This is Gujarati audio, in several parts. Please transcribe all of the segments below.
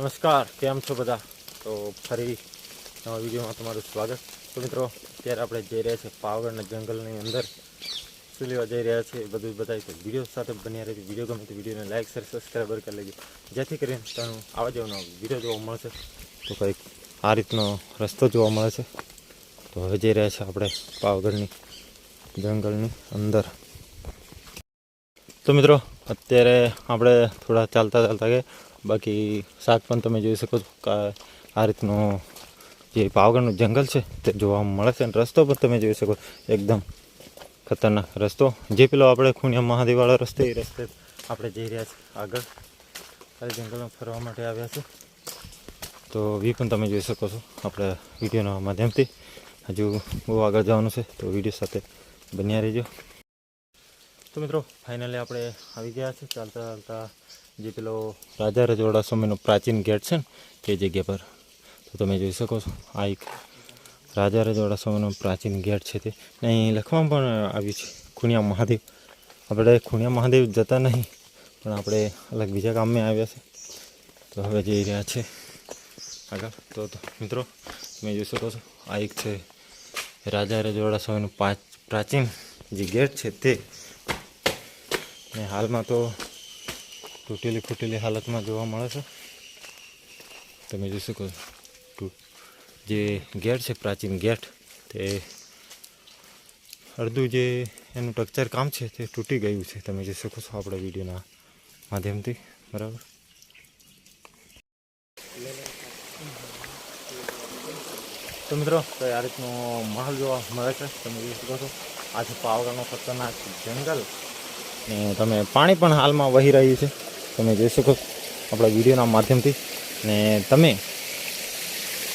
નમસ્કાર, કેમ છો બધા? તો ફરી નવા વિડીયોમાં તમારું સ્વાગત. તો મિત્રો, અત્યારે આપણે જઈ રહ્યા છીએ પાવાગઢના જંગલની અંદર. શું જઈ રહ્યા છીએ બધું બતાવી છે વીડિયો સાથે બન્યા રહેતી વીડિયો ગમે તો વિડીયોને લાઇક શેર સબસ્ક્રાઈબર કરી લેજો. જેથી કરીને તમને આવા જવાનો વીડિયો જોવા મળશે તો કંઈક આ રીતનો રસ્તો જોવા મળે છે. તો હવે જઈ રહ્યા છીએ આપણે પાવાગઢની જંગલની અંદર. તો મિત્રો, અત્યારે આપણે થોડા ચાલતા ચાલતા ગયા બાકી શાક પણ તમે જોઈ શકો છો આ રીતનું જે પાવાગઢનું જંગલ છે તે જોવા મળે છે અને રસ્તો પણ તમે જોઈ શકો એકદમ ખતરનાક રસ્તો. જે પેલો આપણે ખૂણિયા મહાદેવવાળો રસ્તો, એ રસ્તે આપણે જઈ રહ્યા છીએ આગળ. આ જંગલમાં ફરવા માટે આવ્યા છે તો એ પણ તમે જોઈ શકો છો આપણે વિડીયોના માધ્યમથી. હજુ બહુ આગળ જવાનું છે, તો વીડિયો સાથે બન્યા રહેજો. તો મિત્રો ફાઇનલી આપણે આવી ગયા છે ચાલતા ચાલતા જે પેલો રાજા રજવાડા સમયનો પ્રાચીન ગેટ છે ને, તે જગ્યા પર. તો તમે જોઈ શકો છો, આ એક રાજા રજવાડા સમયનો પ્રાચીન ગેટ છે તે. અહીં લખવામાં પણ આવ્યું છે, ખૂણિયા મહાદેવ. આપણે ખૂણિયા મહાદેવ જતા નહીં, પણ આપણે અલગ બીજા કામમાં આવ્યા છે. તો હવે જઈ રહ્યા છે આગળ. તો મિત્રો, તમે જોઈ શકો છો, આ એક છે રાજા રજવાડા સમયનું પ્રાચીન જે ગેટ છે તે. હાલમાં તો તૂટેલી ફૂટેલી હાલતમાં જોવા મળે છે. તમે જોઈ શકો જે ગેટ છે, પ્રાચીન ગેટ, તે અડધું જે એનું ટેક્ચર કામ છે, તે તૂટી ગયું છે. તમે જોઈ શકો છો આપણા વિડીયોના માધ્યમથી, બરાબર? તો મિત્રો, તો આ રીતનો માહોલ જોવા મળે છે. તમે જોઈ શકો છો, આ છે પાવાગઢનો ખતરનાક જંગલ ને તમે પાણી પણ હાલમાં વહી રહ્યું છે. તમે જોઈ શકો આપણા વિડીયોના માધ્યમથી. ને તમે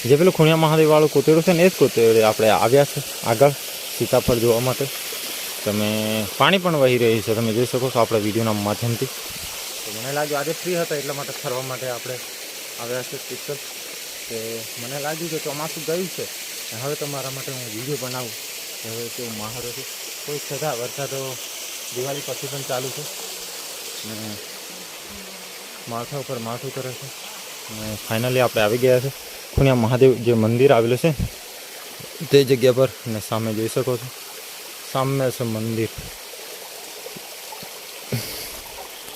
જે પેલું ખૂણિયા મહાદેવવાળું કોતેડું છે ને, એ જ કોતેડે આપણે આવ્યા છે આગળ સીતાફળ જોવા માટે. તમે પાણી પણ વહી રહ્યું છે, તમે જોઈ શકો છો આપણા વિડીયોના માધ્યમથી. તો મને લાગ્યું આજે ફ્રી હતા એટલા માટે ફરવા માટે આપણે આવ્યા છે પિક્ચર કે મને લાગ્યું કે ચોમાસું ગયું છે હવે તમારા માટે હું વીડિયો બનાવું. હવે કેવો માહોલ છે. કોઈ છતાં વરસાદો દિવાળી પછી પણ ચાલુ છે. ને માથા ઉપર માથું કરે છે. અને ફાઇનલી આપણે આવી ગયા છે. ખૂણિયા મહાદેવ જે મંદિર આવેલું છે, તે જગ્યા પર ને સામે જોઈ શકો છો. સામે છે મંદિર.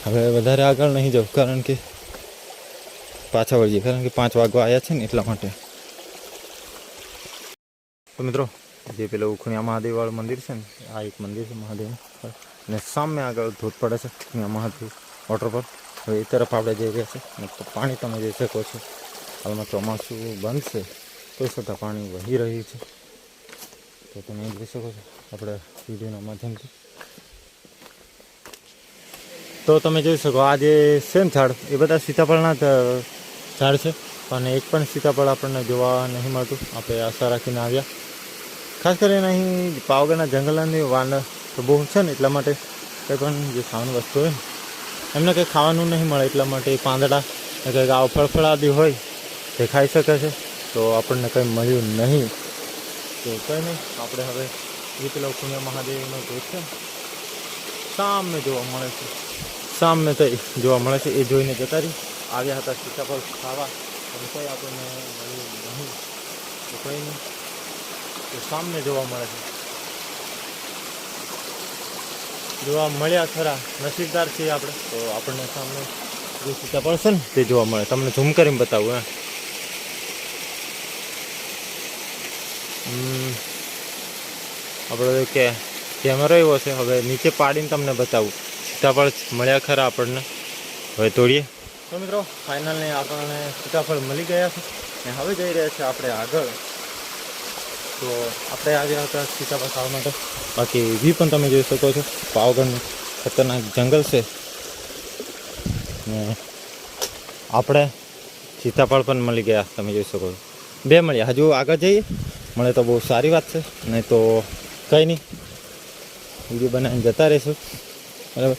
હવે વધારે આગળ નહીં જાઉં, કારણ કે પાછા વળીએ, કારણ કે પાંચ વાગવા આવ્યા છે ને એટલા માટે. તો મિત્રો, જે પેલું ખૂણિયા મહાદેવવાળું મંદિર છે ને, આ એક મંદિર છે મહાદેવનું. અને સામે આગળ ધોધ પડે છે, ખૂણિયા મહાદેવ વોટરફોલ હવે એ તરફ આપણે જઈ રહ્યા છે તો પાણી તમે જોઈ શકો છો. હાલમાં ચોમાસું બંધ તો છતાં પાણી વહી રહ્યું છે. તો તમે જોઈ શકો છો, આપણે વિડીયોના માધ્યમથી. તો તમે જોઈ શકો, આ જે છે ને ઝાડ, એ બધા સીતાફળના ઝાડ છે. અને એક પણ સીતાફળ આપણને જોવા નહીં મળતું. આપણે આશા રાખીને આવ્યા. ખાસ કરીને અહીં પાવગરના જંગલની તો બહુ છે ને એટલા માટે. કંઈ પણ જે ખાવાની વસ્તુ હોય ને એમને કંઈ ખાવાનું નહીં મળે એટલા માટે એ પાંદડા કંઈક આવ ફળફળાદી હોય તે ખાઈ શકે છે. તો આપણને કંઈ મળ્યું નહીં. તો કંઈ નહીં, આપણે હવે એ પેલા પુણ્ય મહાદેવનો ધોધ છે. સામે જોવા મળે છે. સામે થઈ જોવા મળે છે, એ જોઈને જતા રહી. આવ્યા હતા સીતાફળ ખાવા, પણ કંઈ આપણને મળ્યું નહીં. તો કંઈ નહીં. તો સામે જોવા મળે છે. જોવા મળ્યા ખરા. નસીબદાર છીએ આપણે. તો આપણને સામે જે સીતાફળ છે ને, તે જોવા મળે. તમને ઝૂમ કરીને બતાવું, હા. આપણે કે કેમેરો એવો છે. હવે નીચે પાડીને તમને બતાવું. સીતાફળ મળ્યા ખરા આપણને. હવે તોડીએ તો મિત્રો ફાઇનલને આપણને સીતાફળ મળી ગયા છે. ને હવે જઈ રહ્યા છે આપણે આગળ. તો આપણે આવ્યા હતા સીતાફળ ખાવા માટે. બાકી વ્યૂ પણ તમે જોઈ શકો છો. પાવાગઢનું ખતરનાક જંગલ છે. ને આપણે સીતાફળ પણ મળી ગયા, તમે જોઈ શકો છો. બે મળ્યા. હજુ આગળ જઈએ. મળે તો બહુ સારી વાત છે. નહીં તો કંઈ નહીં. વીડિયો બનાવીને જતા રહીશું. બરાબર?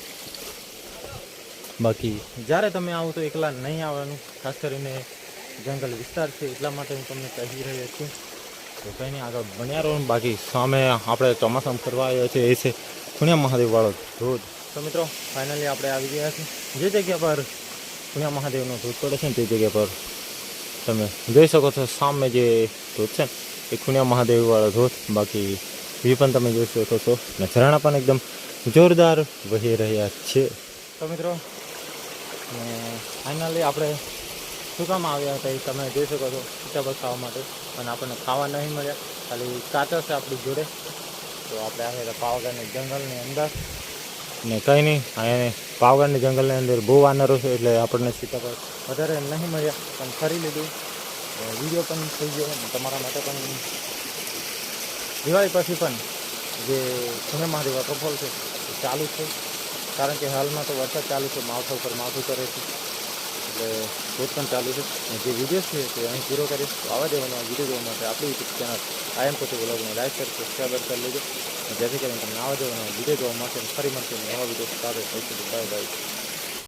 બાકી જ્યારે તમે આવો તો એકલા નહીં આવવાનું, ખાસ કરીને જંગલ વિસ્તાર છે, એટલા માટે હું તમને કહી રહ્યો છું. તો કંઈ આગળ બન્યા રહો બાકી સામે આપણે ચોમાસામાં ફરવા આવ્યા છે એ છે પુણ્યા મહાદેવ વાળો ધોધ. તો મિત્રો ફાઇનલી આપણે આવી ગયા છીએ. જે જગ્યા પર પુણ્યા મહાદેવનો ધોધ પડે છે ને, તે જગ્યા પર તમે જોઈ શકો છો, સામે જે ધોધ છે એ ખુણ્યા મહાદેવવાળો ધોધ. બાકી એ પણ તમે જોઈ શકો છો. અને ઝરણા પણ એકદમ જોરદાર વહી રહ્યા છે. તો મિત્રો ફાઇનલી આપણે સુકામાં આવ્યા હતા એ તમે જોઈ શકો છો, સીતાફળ ખાવા માટે. અને આપણને ખાવા નહીં મળ્યા ખાલી કાચા છે આપણી જોડે. તો આપણે આવ્યા હતા પાવાગઢની જંગલની અંદર ને કંઈ નહીં અહીંયા પાવાગઢની જંગલની અંદર બહુ વાનરો છે એટલે આપણને સીતાફળ વધારે નહીં મળ્યા પણ ફરી લીધું. વીડિયો પણ થઈ ગયો તમારા માટે પણ દિવાળી પછી પણ જે પુણે મહાદેવ વોટરફોલ છે એ ચાલુ છે. કારણ કે હાલમાં તો વરસાદ ચાલુ છે, માવઠા ઉપર માવઠું કરે છે. એટલે ધોધ પણ ચાલુ છે. જે વીડિયો છે તે અહીં પૂરો કરીશ. તો આવા દેવાનો વીડિયો જોવા માટે આપણી યુટ્યુબ ચેનલ આઈ એમ પોતે બ્લોગને લાઈક કરી સબસ્ક્રાઈબર કરી લેજો. જેથી કરીને તમને આવા દેવાનો વીડિયો જોવા માટે ફરી મળશે નવા વીડિયો સાથે. Bye bye